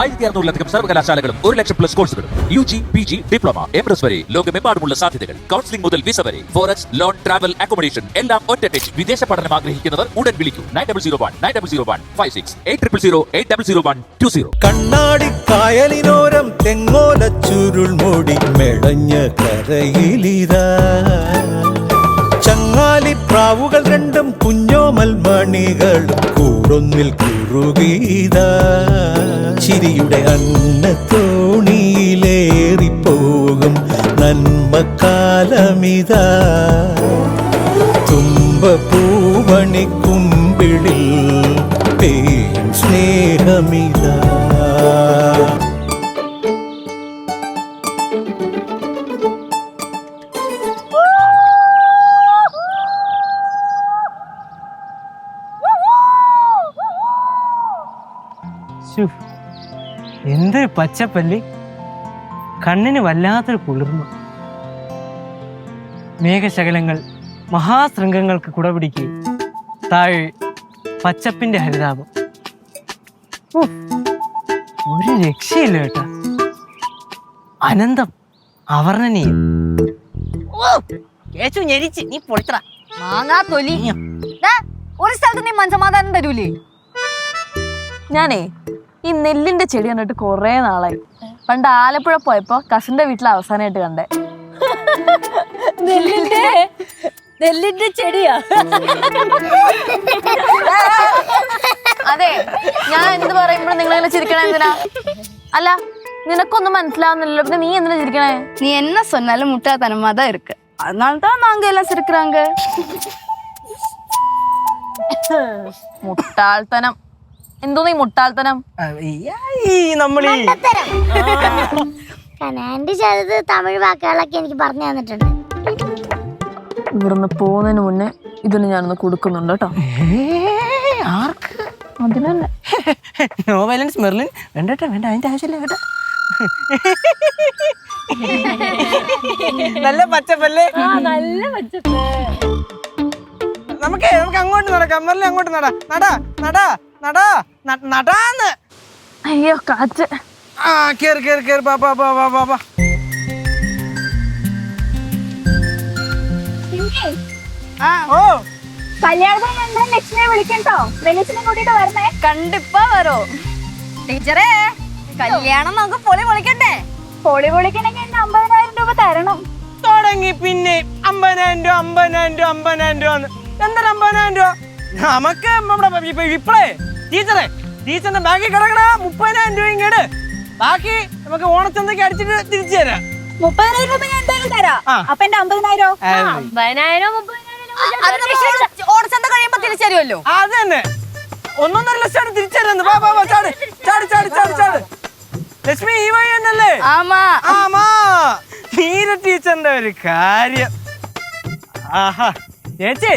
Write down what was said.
ആയിരത്തി അറുന്നൂറിലധികം സർവകലാശാലകളും ഒരു ലക്ഷം പ്ലസ് കോഴ്സുകളും U G P G diploma M S വരെ ലോകമെമ്പാടുമുള്ള സാധ്യതകൾ. കൗൺസിലിംഗ് മുതൽ വിസ വരെ ഫോറക്സ് ലോൺ ട്രാവൽ അക്കോമഡേഷൻ എല്ലാം ഒറ്റ ടെച്ച് വിദേശ പഠനം ആഗ്രഹിക്കുന്നവർ ഉടൻ വിളിക്കൂ. Nine double zero one nine double zero one five six eight triple zero eight double zero one two zero കണ്ണാടി കായലിനോരം തെങ്ങോല ചുരുൾമുടി മെടഞ്ഞ കരയിലിതാ. ചങ്ങാലി പ്രാവുകൾ രണ്ടും കുഞ്ഞോമൽ മണികളും കൂടൊന്നിൽ കുറുകീത. ചിരിയുടെ അന്നത്തോണിയിലേറിപ്പോകും പൂവണി തുമ്പപ്പൂവണിക്കുമ്പിളിൽ പേയും സ്നേഹമിതാ. എന്തൊരു പച്ചപ്പല്ലി. കണ്ണിന് വല്ലാത്തൊരു കുളിർമ. മേഘശകലങ്ങൾ മഹാശൃംഗങ്ങൾക്ക് കുടപിടിക്കുകയും താഴെ പച്ചപ്പിന്റെ ഹരിതാപം. ഒരു രക്ഷയില്ല കേട്ടാ. അനന്തം അവർണനീയം കേച്ചു ഞെരിച്ച് നീ പൊളിത്ര മാങ്ങാ തൊലി. ഒരു സ്ഥലത്ത് നീ മനസമാധാനം തരൂലേ? ഞാനേ ഈ നെല്ലിന്റെ ചെടി കണ്ടിട്ട് കൊറേ നാളായി പണ്ട് ആലപ്പുഴ പോയപ്പോ കസിന്റെ വീട്ടിൽ അവസാനമായിട്ട് കണ്ടേ നെല്ലിന്റെ നെല്ലിന്റെ ചെടിയാ അതെ ഞാൻ എന്ത് പറയുമ്പോഴും നിങ്ങൾ എങ്ങനെ ചിരിക്കണേ എന്തിനാ അല്ല നിനക്കൊന്നും മനസ്സിലാവുന്നില്ലല്ലോ പിന്നെ നീ എന്തിനാ ചിരിക്കണേ நீ என்ன சொன்னாலும் முட்டாள்தனமா தான் இருக்கு அதனால தான் நாங்க எல்லாம் சிரிக்கிறாங்க മുട്ടാൾത്തനം എന്തോ ഈ മുട്ടാൾത്തനം? ആന്റി തമിഴ് വാക്കുകളൊക്കെ എനിക്ക് പറഞ്ഞു തന്നിട്ടുണ്ട്. ഇവിടുന്ന് പോകുന്നതിന് മുന്നേ ഇതിന് ഞാനൊന്ന് കൊടുക്കുന്നുണ്ട് കേട്ടോ. ആർക്ക്? അതിനല്ല മെർലിൻ. വേണ്ട വേണ്ട അതിന്റെ ആവശ്യമില്ല കേട്ടോ. നല്ല പച്ചപ്പല്ലേ? നല്ല പച്ചപ്പ്. നമുക്ക് നമുക്ക് അങ്ങോട്ട് നടക്കാം. മെർലിൻ അങ്ങോട്ട് നടാ. നടാ നടാ. നടാ ന- നടാന്ന്. അയ്യോ കാറ്റ്. ആ കേറി കേറി കേറി ബാ ബാ ബാ ബാ ബാ ഓ. കല്യാണത്തിന് ലക്ഷ്മിയെ വിളിക്കട്ടോ വെളിച്ചിനെ കൂട്ടിട്ട് വരണേ. കണ്ടിപ്പാ വരോ. ടീച്ചറേ കല്യാണം നമുക്ക് പൊളി പൊളിക്കണ്ടേ? പൊളി പൊളിക്കണമെങ്കിൽ എന്നെ അമ്പതിനായിരം രൂപ തരണം. തുടങ്ങി പിന്നെ അമ്പതിനായിരം രൂപ അമ്പതിനായിരം രൂപ അമ്പതിനായിരം രൂപ എന്തൊരു അമ്പതിനായിരം രൂപ? നമുക്ക് നമ്മുടെ ഇപ്പൊ ഇപ്പളേ ടീച്ചറെ ടീച്ചറിന്റെ ബാക്കി കിടക്കണ മുപ്പതിനായിരം രൂപയും കേട് ബാക്കി നമുക്ക് ഓണച്ചന്തയ്ക്ക് അടിച്ചിട്ട് തിരിച്ചു തരാം. മുപ്പതിനായിരം രൂപ ഞാൻ എന്തായാലും തരാം. ആ. അപ്പൊ എന്റെ അമ്പതിനായിരോ? അമ്പതിനായിരം മുപ്പതിനായിരം ഓണച്ചന്ത കഴിയുമ്പോ തിരിച്ചു തരുമല്ലോ. ആ, അത് തന്നെ. ഒന്നൊന്നര ലക്ഷം തിരിച്ചു തരുന്നു വാ വാ വാ ചാടി ചാടി ചാടി ചാട് ചാട്. ലക്ഷ്മി ഈ വഴി തന്നെയല്ലേ ആമാ. ആമാ. നീര ടീച്ചറിന്റെ ഒരു കാര്യം. ആഹാ. ചേച്ചി.